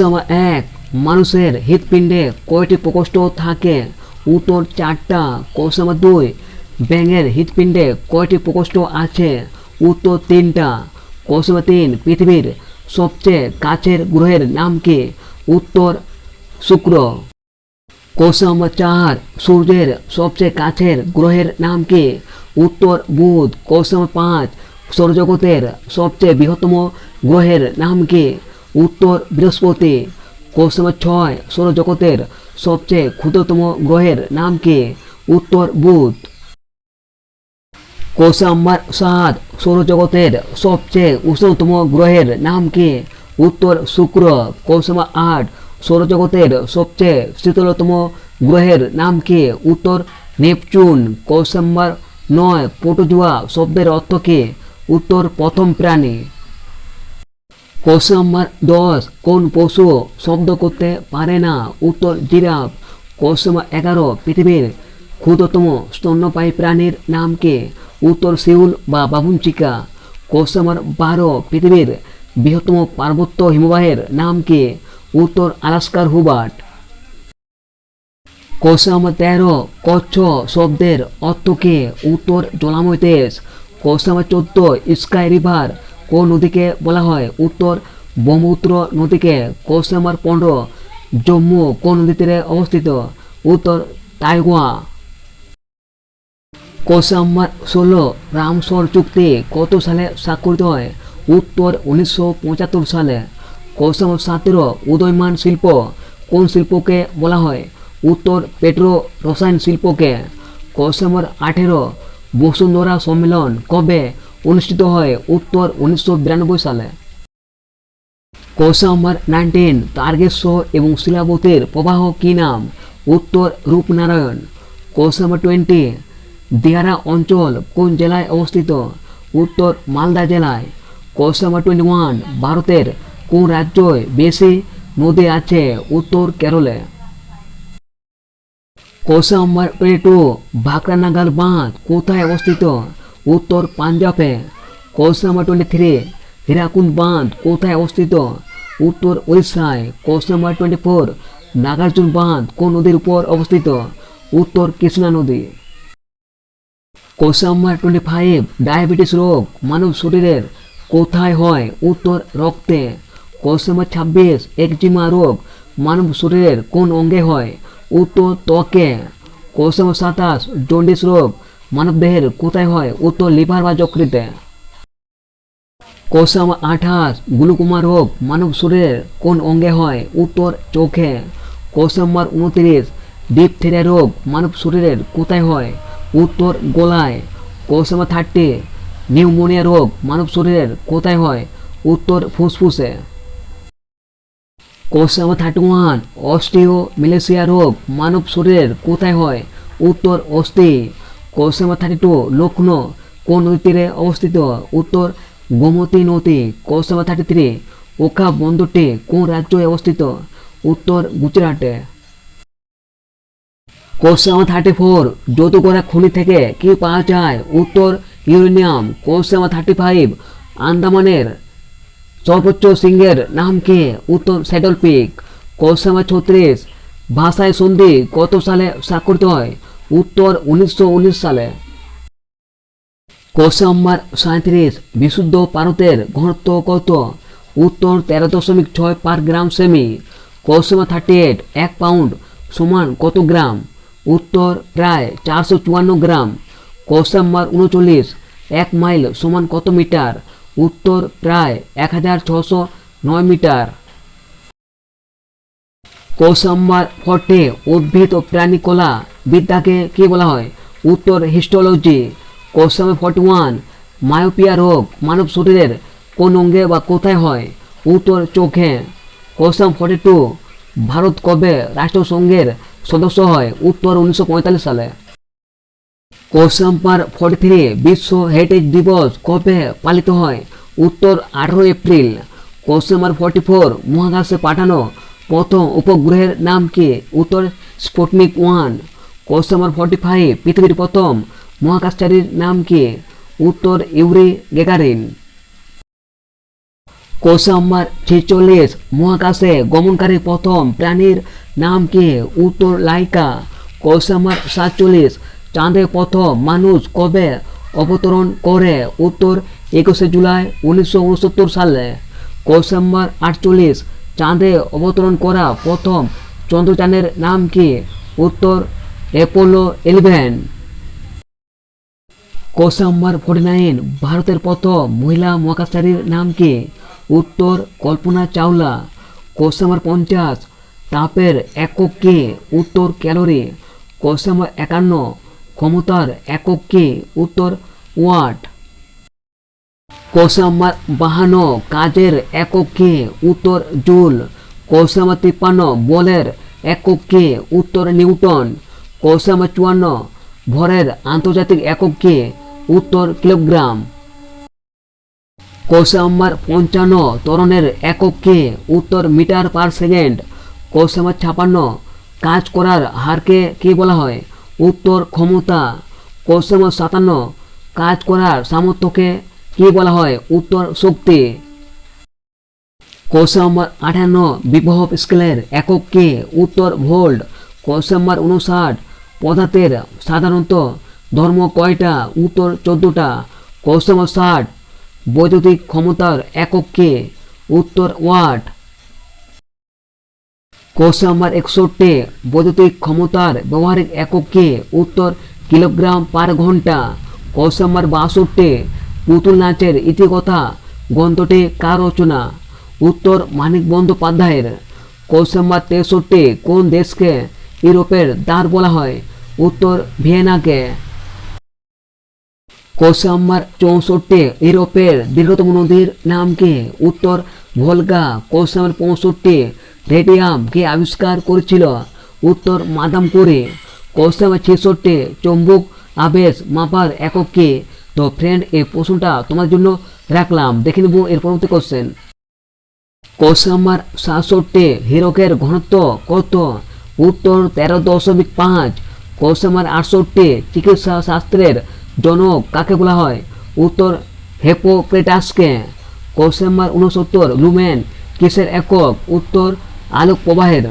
Number এক, মানুষের হৃৎপিণ্ডে কয়টি প্রকোষ্ঠ থাকে? উত্তর চারটা নাম্বার দুই, ব্যাঙের হৃৎপিণ্ডে কয়টি প্রকোষ্ঠ আছে? উত্তর তিনটা নাম্বার তিন, পৃথিবীর সবচেয়ে কাছের গ্রহের নাম কি? উত্তর শুক্র। নাম্বার চার, সূর্যের সবচেয়ে কাছের গ্রহের নাম কি? উত্তর বুধ। নাম্বার পাঁচ, সৌরজগতের সবচেয়ে বৃহত্তম গ্রহের নাম কি? উত্তর বৃহস্পতি। কোশ্চেন নাম্বার ছয় সৌরজগতের সবচেয়ে ক্ষুদ্রতম গ্রহের নাম কি? উত্তর বুধ। কোশ্চেন নাম্বার সাত সৌরজগতের সবচেয়ে উষ্ণতম গ্রহের নাম কি? উত্তর শুক্র। কোশ্চেন নাম্বার আট সৌরজগতের সবচেয়ে শীতলতম গ্রহের নাম কি? উত্তর নেপচুন। কোশ্চেন নাম্বার নয় প্রোটোজোয়া শব্দের অর্থ কি? উত্তর প্রথম প্রাণী। কোশ্চেন নাম্বার দশ, কোন পশু শব্দ করতে পারে না? উত্তর, জিরাফ। কোশ্চেন নাম্বার এগারো, পৃথিবীর ক্ষুদ্রতম স্তন্যপায়ী প্রাণীর নাম কি? উত্তর শিউল বা বাবুঞ্চিকা কোশ্চেন নাম্বার বারো, পৃথিবীর বৃহত্তম পার্বত্য হিমবাহের নাম কি? উত্তর, আলাস্কার হুবার্ট। কোশ্চেন নাম্বার তেরো, কচ্ছ শব্দের অর্থ কি? উত্তর, জলাময় দেশ কোশ্চেন নাম্বার চোদ্দ, স্কাই রিভার। কোন নদীকে বলা হয়? উত্তর ব্রহ্মপুত্র নদীকে কোশ্চেন নাম্বার জম্মু কোন নদী অবস্থিত? উত্তর কোশ্চেন নাম্বার ষোলো, রামসর চুক্তি কত সালে স্বাক্ষরিত হয়? উত্তর উনিশশো পঁচাত্তর সালে। কোশ্চেন নাম্বার সতেরো উদয়মান শিল্প কোন শিল্পকে বলা হয়? উত্তর পেট্রো রসায়ন শিল্পকে। নাম্বার আঠেরো বসুন্ধরা সম্মেলন কবে অনুষ্ঠিত হয় উত্তর উনিশশো বিরানব্বই সালে। কোশ্চেন নাম্বার নাইনটিন তার্গেশ্বর এবং শিলাবতীর প্রবাহ কী নাম? উত্তর Rupnarayan. Question number twenty, Diara অঞ্চল কোন জেলায় অবস্থিত? উত্তর মালদা জেলায়। কোশ্চেন নাম্বার টোয়েন্টি ওয়ান, ভারতের কোন রাজ্যে বেশি নদী আছে? উত্তর কেরলে। Question number twenty two Bhakranangal বাঁধ কোথায় অবস্থিত? উত্তর পাঞ্জাবে নাম্বার থ্রি হীরাকুন্দ বাঁধ কোথায় অবস্থিত? উত্তর উড়িষ্যায় কোশ্চেন টোয়েন্টি ফোর নাগার্জুন বাঁধ কোন নদীর উপর অবস্থিত? উত্তর কৃষ্ণা নদী। কোশ্চেন টোয়েন্টি ফাইভ, ডায়াবেটিস রোগ, মানব শরীরের কোথায় হয়? উত্তর রক্তে। কোশ্চেন ছাব্বিশ একজিমা রোগ, মানব শরীরের কোন অঙ্গে হয়? উত্তর ত্বকে। কোশ্চেন সাতাশ জন্ডিস রোগ মানবদেহের কোথায় হয়? উত্তর লিভার বা যকৃতে। নাম্বার আঠাশ গ্লুকোমা রোগ, মানব শরীরের কোন অঙ্গে হয়? উত্তর, চোখে। কোশ্চেন নাম্বার উনত্রিশ ডিপথেরিয়া রোগ, মানব শরীরের কোথায় হয়? উত্তর, গোলায়। নাম্বার থার্টি, নিউমোনিয়া রোগ, মানব শরীরের কোথায় হয়? উত্তর, ফুসফুসে। Number thirty one osteomalacia রোগ, মানব শরীরের কোথায় হয়? উত্তর, অস্থি। কোশ্চেন থার্টি টু লক্ষ্ণৌ কোন নদীর তীরে অবস্থিত উত্তর গোমতী নদী কোশ্চেন থার্টি থ্রি ওখা বন্দরটি কোন রাজ্যে অবস্থিত উত্তর গুজরাটে কোশ্চেন থার্টি ফোর যদুগড়া খনি থেকে কি পাওয়া যায়? উত্তর ইউরেনিয়াম কোশ্চেন থার্টি ফাইভ আন্দামানের সর্বোচ্চ সিংহের নাম কি? উত্তর স্যাডল পিক কোশ্চেন ছত্রিশ ভাষায় সন্ধি কত সালে স্বাক্ষরিত হয়? উত্তর উনিশশো উনিশ সালে। কোশ্চেন নাম্বার সাঁত্রিশ বিশুদ্ধ ভারতের ঘনত্ব কত? উত্তর তেরো দশমিক ছয় পার গ্রাম সেমি। কোশ্চেন থার্টি এইট এক পাউন্ড সমান কত গ্রাম? উত্তর প্রায় চারশো চুয়ান্ন গ্রাম। কোশ্চেন উনচল্লিশ এক মাইল সমান কত মিটার? উত্তর প্রায় এক হাজার ছশো নয় মিটার। কোশ্চেন নাম্বার ফর্টি উদ্ভিদ ও প্রাণী কলা বিদ্যাকে কি বলা হয়? উত্তর histology question number forty one myopia রোগ, মানব শরীরের কোন অঙ্গে বা কোথায় হয়? উত্তর, চোখে। কোশ্চেন ফর্টি টু ভারত কবে রাষ্ট্রসংঘের সদস্য হয়? উত্তর, উনিশশো পঁয়তাল্লিশ সালে। কোশ্চেন নাম্বার ফর্টি থ্রি বিশ্ব হেরিটেজ দিবস কবে পালিত হয়? উত্তর আঠারো April. Question number forty four মহাকাশে পাঠানো প্রথম উপগ্রহের নাম কি? উত্তর Sputnik one. Question number forty five পৃথিবীর প্রথম মহাকাশচারীর নাম কি? উত্তর ইউরি গেগারিন কোশ্চেন নাম্বার ছেচল্লিশ, মহাকাশে গমনকারী প্রথম প্রাণীর নাম কি? উত্তর লাইকা। কোশ্চেন নাম্বার সাতচল্লিশ, চাঁদে প্রথম মানুষ কবে অবতরণ করে? উত্তর একুশে জুলাই উনিশশো উনসত্তর সালে। কোশ্চেন নাম্বার আটচল্লিশ চাঁদে অবতরণ করা প্রথম চন্দ্রযানের নাম কি? উত্তর, Apollo eleven. Question number forty nine ভারতের প্রথম মহিলা মহাকাশচারীর নাম কি? উত্তর, কল্পনা চাওলা। কোশ্চেন নাম্বার পঞ্চাশ, তাপের একক কি? উত্তর, ক্যালোরি। কোশ্চেন নাম্বার একান্ন, ক্ষমতার একক কি? উত্তর, ওয়াট। কোশ্চেন নাম্বার বাহান্ন, কাজের একক উত্তর জুল। কোশ্চেন তিপ্পান্ন, বলের একক উত্তর নিউটন। নাম্বার চুয়ান্ন, ভরের আন্তর্জাতিক একক উত্তর কিলোগ্রাম। নাম্বার পঞ্চান্ন তরণের একক উত্তর মিটার পার সেকেন্ড। নাম্বার ছাপান্ন, কাজ করার হারকে কি বলা হয়? উত্তর ক্ষমতা। কোশ্চেন সাতান্ন, কাজ করার সামর্থ্যকে কি বলা হয়? উত্তর শক্তি। কোশ্চেন নাম্বার আঠান্ন, বিভব স্কেলের একক কি? উত্তর ভোল্ট। কোশ্চেন নাম্বার উনষাট পদার্থের সাধারণত ধর্ম কয়টা? উত্তর চোদ্দোটা। কোশ্চেন নাম্বার ষাট, বৈদ্যুতিক ক্ষমতার একক কি? উত্তর ওয়াট কোশ্চেন নাম্বার একষট্টি, বৈদ্যুতিক ক্ষমতার ব্যবহারিক একক কি? উত্তর কিলোগ্রাম পার ঘণ্টা। কোশ্চেন নাম্বার বাষট্টি পুতুল নাচের ইতিকথা, গ্রন্থটি কার রচনা উত্তর মানিক বন্দ্যোপাধ্যায়ের কোশ্চেন তেষট্টি, কোন দেশকে ইউরোপের দ্বার বলা হয়? উত্তর ভিয়েনাকে। কোশ্চেন চৌষট্টি, ইউরোপের দীর্ঘতম নদীর নাম কি? উত্তর ভোলগা কোশ্চেন পঁয়ষট্টি, রেডিয়াম কে আবিষ্কার করেছিল? উত্তর মাদাম কুরি ছেষট্টি, চুম্বক আবেশ মাপার একক কি? তো ফ্রেন্ড এই প্রশ্নটা তোমার জন্য রাখলাম। দেখে নেব এর পরবর্তী কোশ্চেন কোশ্চেন নাম্বার সাতষট্টি হিরকের ঘনত্ব কত? উত্তর তেরো দশমিক পাঁচ। কোশ্চেন নাম্বার আটষট্টি চিকিৎসা শাস্ত্রের জনক কাকে বলা হয়? উত্তর হেপোক্রেটাসকে। কোশ্চেন নাম্বার উনসত্তর লুমেন কিসের একক? উত্তর আলোক প্রবাহের।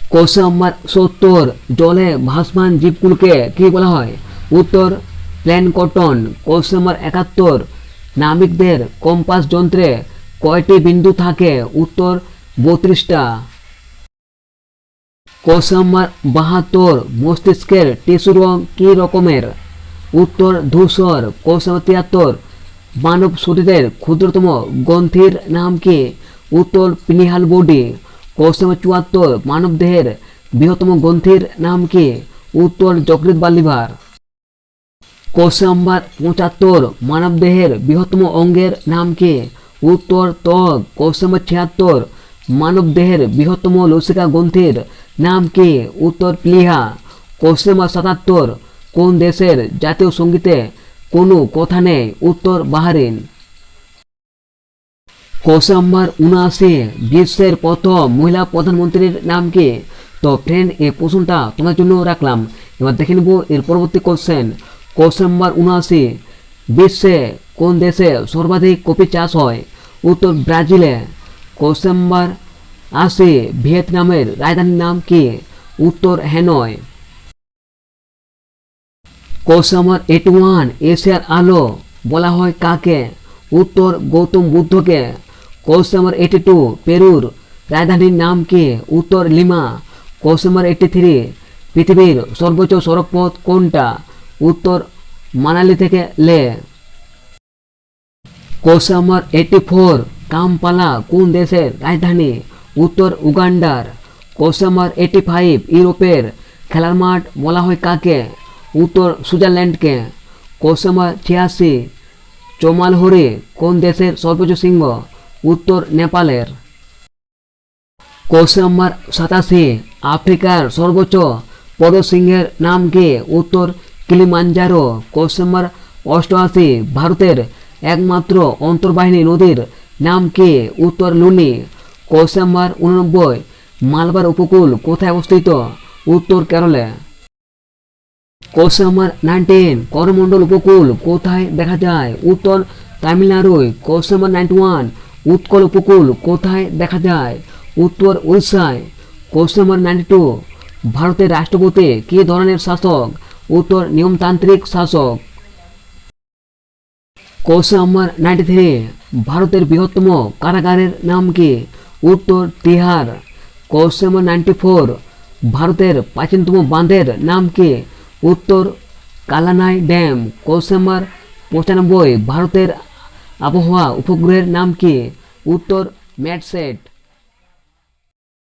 কোশ্চেন নাম্বার সত্তর জলে ভাসমান জীবগুলোকে কি বলা হয়? উত্তর প্ল্যানকটন কোশ্চেন নাম্বার একাত্তর, নাবিকদের কম্পাস যন্ত্রে কয়টি বিন্দু থাকে? উত্তর, বত্রিশটা। কোশ্চেন নাম্বার বাহাত্তর, মস্তিষ্কের টিস্যু রং কী রকমের? উত্তর, ধূসর। কোশ্চেন নাম্বার তিয়াত্তর মানব শরীরের ক্ষুদ্রতম গ্রন্থির নাম কি? উত্তর, পিনিহাল বডি। কোশ্চেন নাম্বার চুয়াত্তর মানব দেহের বৃহত্তম গ্রন্থির নাম কি? উত্তর যকৃত বা লিভার। কোশ্চেন নাম্বার পঁচাত্তর মানব দেহের বৃহত্তম অঙ্গের নাম কি? উত্তর ত্বক কোশ্চেন নাম্বার ছিয়াত্তর মানব দেহের বৃহত্তম লসিকা গ্রন্থির নাম কি? উত্তর প্লিহা কোশ্চেন নাম্বার সাতাত্তর, কোন দেশের জাতীয় সঙ্গীতে কোনো কথা নেই? উত্তর বাহারিন। কোশ্চেন নাম্বার উনআশি, বিশ্বের প্রথম মহিলা প্রধানমন্ত্রীর নাম কি? তো ফ্রেন্ড এই প্রশ্নটা তোমার জন্য রাখলাম। এবার দেখে নেব এর পরবর্তী কোশ্চেন কোশ্চেন নাম্বার উনআশি বিশ্বে কোন দেশে সর্বাধিক কফি চাষ হয়? উত্তর ব্রাজিলে। কোশ্চেন নাম্বার আশি ভিয়েতনামের রাজধানীর নাম কি? উত্তর Hanoi. Question number eighty one এশিয়ার আলো বলা হয় কাকে? উত্তর গৌতম বুদ্ধকে। কোশ্চেন নাম্বার এইটি টু পেরুর রাজধানীর নাম কি? উত্তর Lima. Question number eighty three পৃথিবীর সর্বোচ্চ সড়কপথ কোনটা? উত্তর মানালি থেকে Leh. Question number eighty four, Kampala কোন দেশের রাজধানী? উত্তর উগান্ডার। কোশ্চেন নাম্বার এইটি ফাইভ, ইউরোপের খেলার মাঠ বলা হয় কাকে? উত্তর সুইজারল্যান্ডকে। কোশ্চেন নাম্বার ছিয়াশি, চমালহরি কোন দেশের সর্বোচ্চ সিংহ উত্তর নেপালের। কোশ্চেন নাম্বার সাতাশি, আফ্রিকার সর্বোচ্চ পদসিংহের নাম কি? উত্তর কিলিমাঞ্জারো নাম্বার অষ্টআশি ভারতের একমাত্র অন্তর্বাহিনী নদীর নাম কি? উত্তর লুনি। কোশ্চেন উননব্বই, মালবার উপকূল কোথায় অবস্থিত? উত্তর কেরলে। কোশ্চেন নাইনটিন, করমণ্ডল উপকূল কোথায় দেখা যায়? উত্তর তামিলনাড়ুয়। কোশ্চেন নাইনটি ওয়ান, উৎকল উপকূল কোথায় দেখা যায়? উত্তর উড়িষ্যায়। কোশ্চেন নাইনটি টু, ভারতের রাষ্ট্রপতি কী ধরনের শাসক উত্তর নিয়মতান্ত্রিক শাসক। কোশ্চেন নাম্বার নাইনটি থ্রি, ভারতের বৃহত্তম কারাগারের নাম কি? উত্তর Tihar. Question number ninety four, ভারতের প্রাচীনতম বাঁধের নাম কি? উত্তর কালানাই ড্যাম। কোশ্চেন নাম্বার পঁচানব্বই, ভারতের আবহাওয়া উপগ্রহের নাম কি? উত্তর ম্যাটসেট।